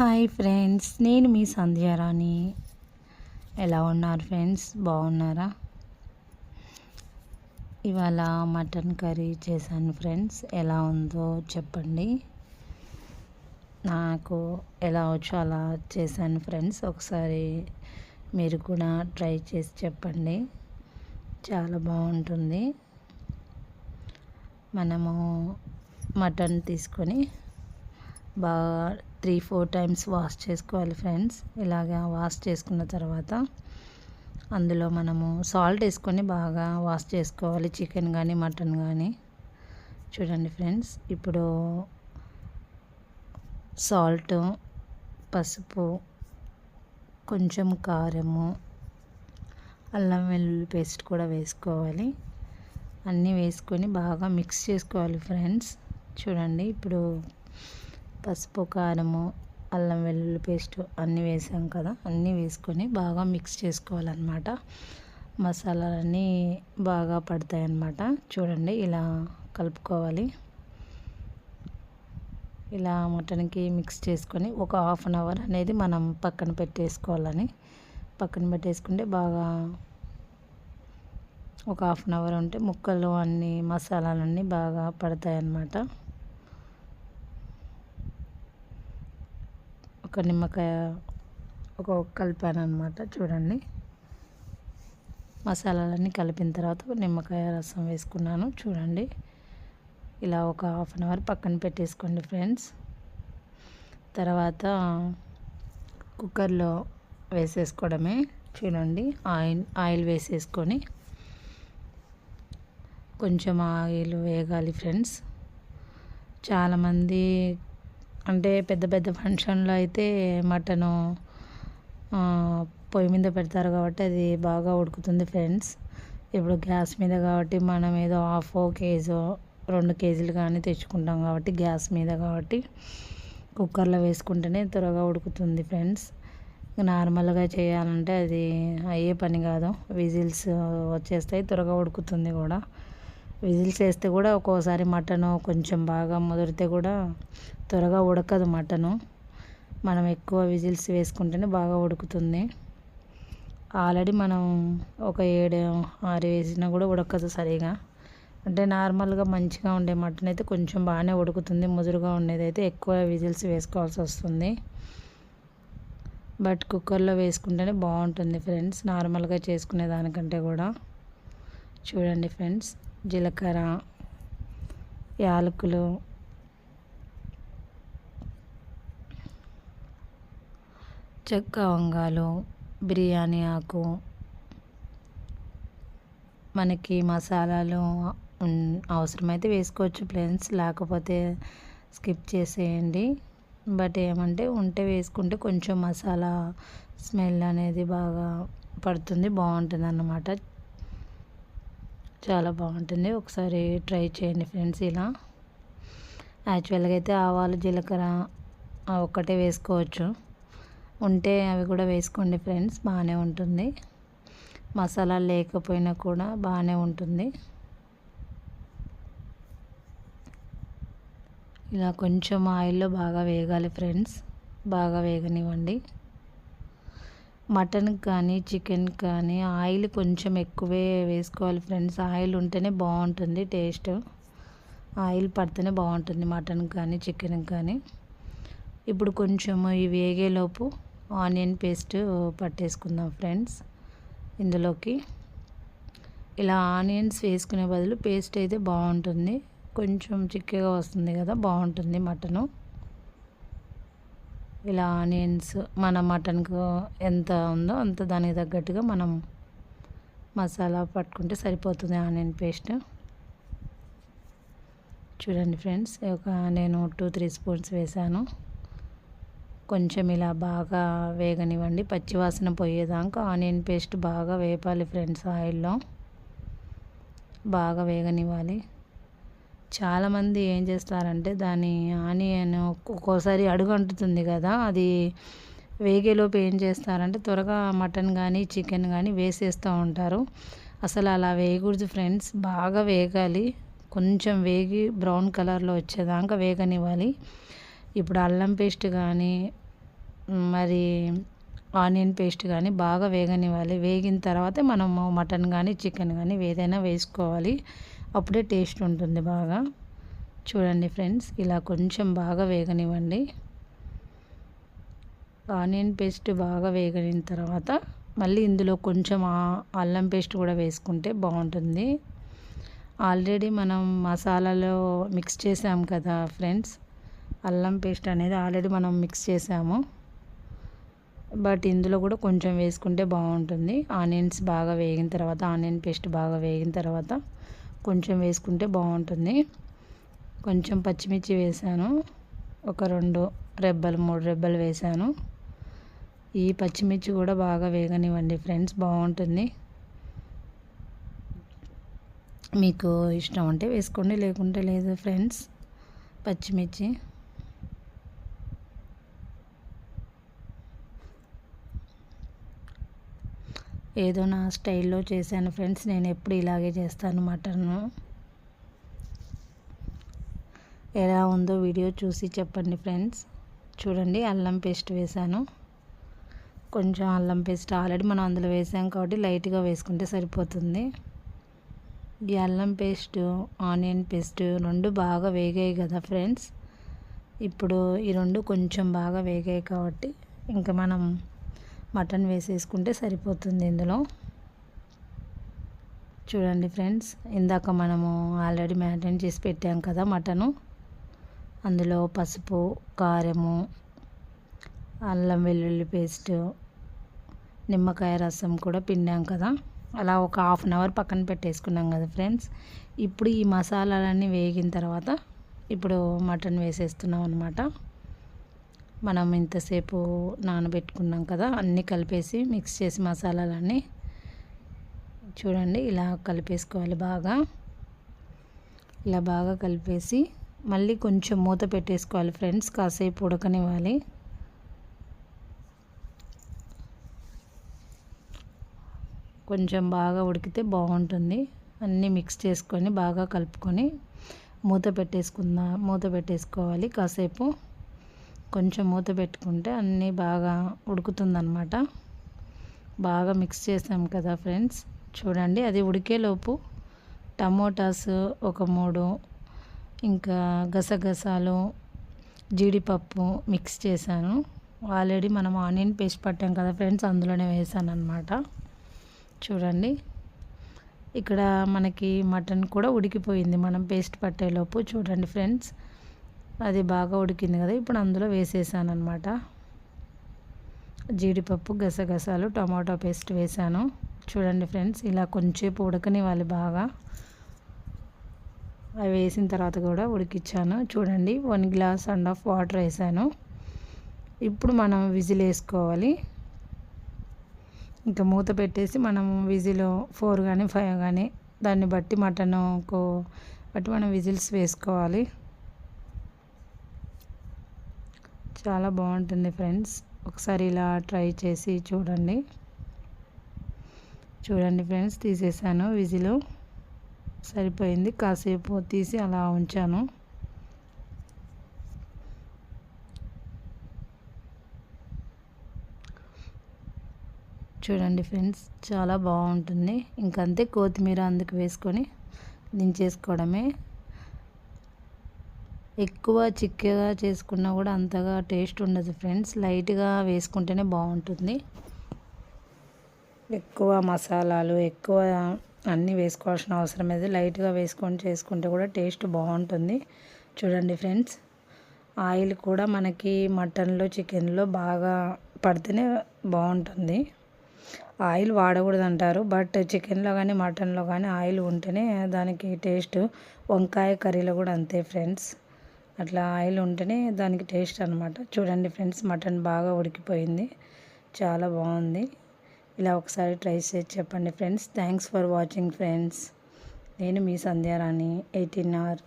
Hi friends నేను మీ సంధ్యారాణి. ఎలా ఉన్నారు ఫ్రెండ్స్? బాగున్నారా? ఇవాళ మటన్ కర్రీ చేశాను ఫ్రెండ్స్. ఎలా ఉందో చెప్పండి. నాకు ఎలా వచ్చో అలా చేశాను ఫ్రెండ్స్. ఒకసారి మీరు కూడా ట్రై చేసి చెప్పండి. చాలా బాగుంటుంది. మనము మటన్ తీసుకొని బాగా త్రీ ఫోర్ టైమ్స్ వాష్ చేసుకోవాలి ఫ్రెండ్స్. ఇలాగా వాష్ చేసుకున్న తర్వాత అందులో మనము సాల్ట్ వేసుకొని బాగా వాష్ చేసుకోవాలి. చికెన్ కానీ మటన్ కానీ చూడండి ఫ్రెండ్స్ ఇప్పుడు సాల్ట్ పసుపు కొంచెం కారము అల్లం వెల్లుల్లి పేస్ట్ కూడా వేసుకోవాలి. అన్నీ వేసుకొని బాగా మిక్స్ చేసుకోవాలి ఫ్రెండ్స్. చూడండి ఇప్పుడు పసుపు కారము అల్లం వెల్లుల్లి పేస్ట్ అన్నీ వేసాం కదా. అన్నీ వేసుకొని బాగా మిక్స్ చేసుకోవాలన్నమాట. మసాలాలన్నీ బాగా పడతాయి అన్నమాట చూడండి ఇలా కలుపుకోవాలి. ఇలా మటన్కి మిక్స్ చేసుకొని ఒక హాఫ్ అన్ అవర్ అనేది మనం పక్కన పెట్టేసుకోవాలని. పక్కన పెట్టేసుకుంటే బాగా ఒక హాఫ్ అన్ అవర్ ఉంటే ముక్కలు అన్నీ మసాలాలన్నీ బాగా పడతాయి అన్నమాట ఒక నిమ్మకాయ ఒక కలిపాను అనమాట చూడండి. మసాలాలన్నీ కలిపిన తర్వాత నిమ్మకాయ రసం వేసుకున్నాను చూడండి. ఇలా ఒక హాఫ్ అన్ అవర్ పక్కన పెట్టేసుకోండి ఫ్రెండ్స్. తర్వాత కుక్కర్లో వేసేసుకోవడమే చూడండి. ఆయిల్ ఆయిల్ వేసేసుకొని కొంచెం ఆయిల్ వేగాలి ఫ్రెండ్స్. చాలామంది అంటే పెద్ద పెద్ద ఫంక్షన్లో అయితే మటను పొయ్యి మీద పెడతారు కాబట్టి అది బాగా ఉడుకుతుంది ఫ్రెండ్స్. ఇప్పుడు గ్యాస్ మీద కాబట్టి మనం ఏదో హాఫ్ కేజీ రెండు కేజీలు కానీ తెచ్చుకుంటాం కాబట్టి గ్యాస్ మీద కాబట్టి కుక్కర్లో వేసుకుంటేనే త్వరగా ఉడుకుతుంది ఫ్రెండ్స్. నార్మల్గా చేయాలంటే అది అయ్యే పని కాదు. విజిల్స్ వచ్చేస్తాయి త్వరగా ఉడుకుతుంది కూడా. విజిల్స్ వేస్తే కూడా ఒక్కోసారి మటను కొంచెం బాగా ముదిరితే కూడా త్వరగా ఉడకదు మటను. మనం ఎక్కువ విజిల్స్ వేసుకుంటేనే బాగా ఉడుకుతుంది. ఆల్రెడీ మనం ఒక ఏడు ఆరు వేసినా కూడా ఉడకదు సరిగా. అంటే నార్మల్గా మంచిగా ఉండే మటన్ అయితే కొంచెం బాగానే ఉడుకుతుంది ముదురుగా ఉండేది అయితే ఎక్కువ విజిల్స్ వేసుకోవాల్సి వస్తుంది. బట్ కుక్కర్లో వేసుకుంటేనే బాగుంటుంది ఫ్రెండ్స్ నార్మల్గా చేసుకునే దానికంటే కూడా. చూడండి ఫ్రెండ్స్. జీలకర్ర యాలకులు చెక్క వంగాలు బిర్యానీ ఆకు మనకి మసాలాలు అవసరమైతే వేసుకోవచ్చు ఫ్రెండ్స్. లేకపోతే స్కిప్ చేసేయండి. బట్ ఏమంటే ఉంటే వేసుకుంటే కొంచెం మసాలా స్మెల్ అనేది బాగా పడుతుంది బాగుంటుంది అన్నమాట చాలా బాగుంటుంది. ఒకసారి ట్రై చేయండి ఫ్రెండ్స్ ఇలా. యాక్చువల్గా అయితే ఆవాలు జీలకర్ర ఒక్కటే వేసుకోవచ్చు. ఉంటే అవి కూడా వేసుకోండి ఫ్రెండ్స్ బాగానే ఉంటుంది. మసాలా లేకపోయినా కూడా బాగానే ఉంటుంది. ఇలా కొంచెం ఆయిల్లో బాగా వేగాలి ఫ్రెండ్స్ బాగా వేగనివ్వండి. మటన్ కానీ చికెన్ కానీ ఆయిల్ కొంచెం ఎక్కువే వేసుకోవాలి ఫ్రెండ్స్. ఆయిల్ ఉంటేనే బాగుంటుంది టేస్ట్. ఆయిల్ పడితేనే బాగుంటుంది మటన్ కానీ చికెన్ కానీ. ఇప్పుడు కొంచెం ఇవి వేగేలోపు ఆనియన్ పేస్ట్ పట్టేసుకుందాం ఫ్రెండ్స్ ఇందులోకి. ఇలా ఆనియన్స్ వేసుకునే బదులు పేస్ట్ అయితే బాగుంటుంది. కొంచెం చిక్కగా వస్తుంది కదా బాగుంటుంది మటను. ఇలా ఆనియన్స్ మన మటన్కు ఎంత ఉందో అంత దానికి తగ్గట్టుగా మనం మసాలా పట్టుకుంటే సరిపోతుంది ఆనియన్ పేస్ట్. చూడండి ఫ్రెండ్స్ ఒక నేను టూ త్రీ స్పూన్స్ వేసాను. కొంచెం ఇలా బాగా వేగనివ్వండి. పచ్చివాసన పోయేదాకా ఆనియన్ పేస్ట్ బాగా వేపాలి ఫ్రెండ్స్ ఆయిల్లో. బాగా వేగనివ్వాలి. చాలామంది ఏం చేస్తారంటే దాని ఆనియన్ ఒక్కోసారి అడుగు అంటుతుంది కదా అది వేగేలోపు ఏం చేస్తారంటే త్వరగా మటన్ కానీ చికెన్ కానీ వేసేస్తూ ఉంటారు. అసలు అలా వేయకూడదు ఫ్రెండ్స్ బాగా వేగాలి. కొంచెం వేగి బ్రౌన్ కలర్లో వచ్చేదాకా వేగనివ్వాలి. ఇప్పుడు అల్లం పేస్ట్ కానీ మరి ఆనియన్ పేస్ట్ కానీ బాగా వేగనివ్వాలి. వేగిన తర్వాత మనము మటన్ కానీ చికెన్ కానీ ఏదైనా వేసుకోవాలి. అప్పుడే టేస్ట్ ఉంటుంది బాగా. చూడండి ఫ్రెండ్స్ ఇలా కొంచెం బాగా వేగనివ్వండి. ఆనియన్ పేస్ట్ బాగా వేగిన తర్వాత మళ్ళీ ఇందులో కొంచెం అల్లం పేస్ట్ కూడా వేసుకుంటే బాగుంటుంది. ఆల్రెడీ మనం మసాలాలో మిక్స్ చేసాం కదా ఫ్రెండ్స్ అల్లం పేస్ట్ అనేది ఆల్రెడీ మనం మిక్స్ చేసాము. బట్ ఇందులో కూడా కొంచెం వేసుకుంటే బాగుంటుంది. ఆనియన్స్ బాగా వేగిన తర్వాత ఆనియన్ పేస్ట్ బాగా వేగిన తర్వాత కొంచెం వేసుకుంటే బాగుంటుంది. కొంచెం పచ్చిమిర్చి వేసాను. ఒక రెండు రెబ్బలు మూడు రెబ్బలు వేసాను. ఈ పచ్చిమిర్చి కూడా బాగా వేగనివ్వండి ఫ్రెండ్స్ బాగుంటుంది. మీకు ఇష్టం అంటే వేసుకోండి లేకుంటే లేదు ఫ్రెండ్స్. పచ్చిమిర్చి. ఏదో నా స్టైల్లో చేశాను ఫ్రెండ్స్ నేను ఎప్పుడు ఇలాగే చేస్తాను మటన్ను ఎలా ఉందో వీడియో చూసి చెప్పండి ఫ్రెండ్స్. చూడండి అల్లం పేస్ట్ వేశాను. కొంచెం అల్లం పేస్ట్ ఆల్రెడీ మనం అందులో వేసాం కాబట్టి లైట్గా వేసుకుంటే సరిపోతుంది. ఈ అల్లం పేస్ట్ ఆనియన్ పేస్ట్ రెండు బాగా వేగాయి కదా ఫ్రెండ్స్. ఇప్పుడు ఈ రెండు కొంచెం బాగా వేగాయి కాబట్టి ఇంకా మనం మటన్ వేసేసుకుంటే సరిపోతుంది ఇందులో. చూడండి ఫ్రెండ్స్ ఇందాక మనము ఆల్రెడీ మ్యారినేట్ చేసి పెట్టాం కదా మటను. అందులో పసుపు కారము అల్లం వెల్లుల్లి పేస్ట్ నిమ్మకాయ రసం కూడా పిండాం కదా. అలా ఒక హాఫ్ అన్ అవర్ పక్కన పెట్టేసుకున్నాం కదా ఫ్రెండ్స్. ఇప్పుడు ఈ మసాలాలన్నీ వేగిన తర్వాత ఇప్పుడు మటన్ వేసేస్తున్నాం అనమాట మనం ఇంతసేపు నానబెట్టుకున్నాం కదా అన్నీ కలిపేసి మిక్స్ చేసి మసాలాలన్నీ చూడండి ఇలా కలిపేసుకోవాలి బాగా. ఇలా బాగా కలిపేసి మళ్ళీ కొంచెం మూత పెట్టేసుకోవాలి ఫ్రెండ్స్ కాసేపు ఉడకనివ్వాలి. కొంచెం బాగా ఉడికితే బాగుంటుంది. అన్నీ మిక్స్ చేసుకొని బాగా కలుపుకొని మూత పెట్టేసుకుందాం మూత పెట్టేసుకోవాలి కాసేపు. కొంచెం మూత పెట్టుకుంటే అన్నీ బాగా ఉడుకుతుందనమాట బాగా మిక్స్ చేసాం కదా ఫ్రెండ్స్ చూడండి అది ఉడికేలోపు టమోటాస్ ఒక మూడు ఇంకా గసగసాలు జీడిపప్పు మిక్స్ చేశాను. ఆల్రెడీ మనం ఆనియన్ పేస్ట్ పట్టాం కదా ఫ్రెండ్స్ అందులోనే వేసాను అనమాట చూడండి ఇక్కడ మనకి మటన్ కూడా ఉడికిపోయింది. మనం పేస్ట్ పట్టేలోపు చూడండి ఫ్రెండ్స్ అది బాగా ఉడికింది కదా ఇప్పుడు అందులో వేసేసాను అనమాట జీడిపప్పు గసగసాలు టమాటో పేస్ట్ వేసాను. చూడండి ఫ్రెండ్స్ ఇలా కొంచెంసేపు ఉడకనివ్వాలి బాగా. అవి వేసిన తర్వాత కూడా ఉడికిచ్చాను. చూడండి one glass and half water వేసాను. ఇప్పుడు మనం విజిల్ వేసుకోవాలి. ఇంకా మూత పెట్టేసి మనం విజిల్ ఫోర్ కానీ ఫైవ్ కానీ దాన్ని బట్టి మటన్కు బట్టి మనం విజిల్స్ వేసుకోవాలి. చాలా బాగుంటుంది ఫ్రెండ్స్. ఒకసారి ఇలా ట్రై చేసి చూడండి. చూడండి ఫ్రెండ్స్ తీసేసాను విజిలు. సరిపోయింది. కాసేపు తీసి అలా ఉంచాను. చూడండి ఫ్రెండ్స్ చాలా బాగుంటుంది. ఇంకంతే కొత్తిమీర అందుకు వేసుకొని దించేసుకోవడమే. ఎక్కువ చిక్కగా చేసుకున్నా కూడా అంతగా టేస్ట్ ఉండదు ఫ్రెండ్స్ లైట్గా వేసుకుంటేనే బాగుంటుంది. ఎక్కువ మసాలాలు ఎక్కువ అన్నీ వేసుకోవాల్సిన అవసరం లేదు. లైట్గా వేసుకొని చేసుకుంటే కూడా టేస్ట్ బాగుంటుంది. చూడండి ఫ్రెండ్స్ ఆయిల్ కూడా మనకి మటన్లో చికెన్లో బాగా పడితేనే బాగుంటుంది. ఆయిల్ వాడకూడదు అంటారు బట్ చికెన్లో కానీ మటన్లో కానీ ఆయిల్ ఉంటేనే దానికి టేస్ట్ వంకాయ కర్రీలో కూడా అంతే ఫ్రెండ్స్ అట్లా ఆయిల్ ఉంటేనే దానికి టేస్ట్ అనమాట చూడండి ఫ్రెండ్స్ మటన్ బాగా ఉడికిపోయింది. చాలా బాగుంది. ఇలా ఒకసారి ట్రై చేసి చెప్పండి friends. Thanks for watching friends నేను మీ సంధ్యారాణి ఎయిటీన్ అవర్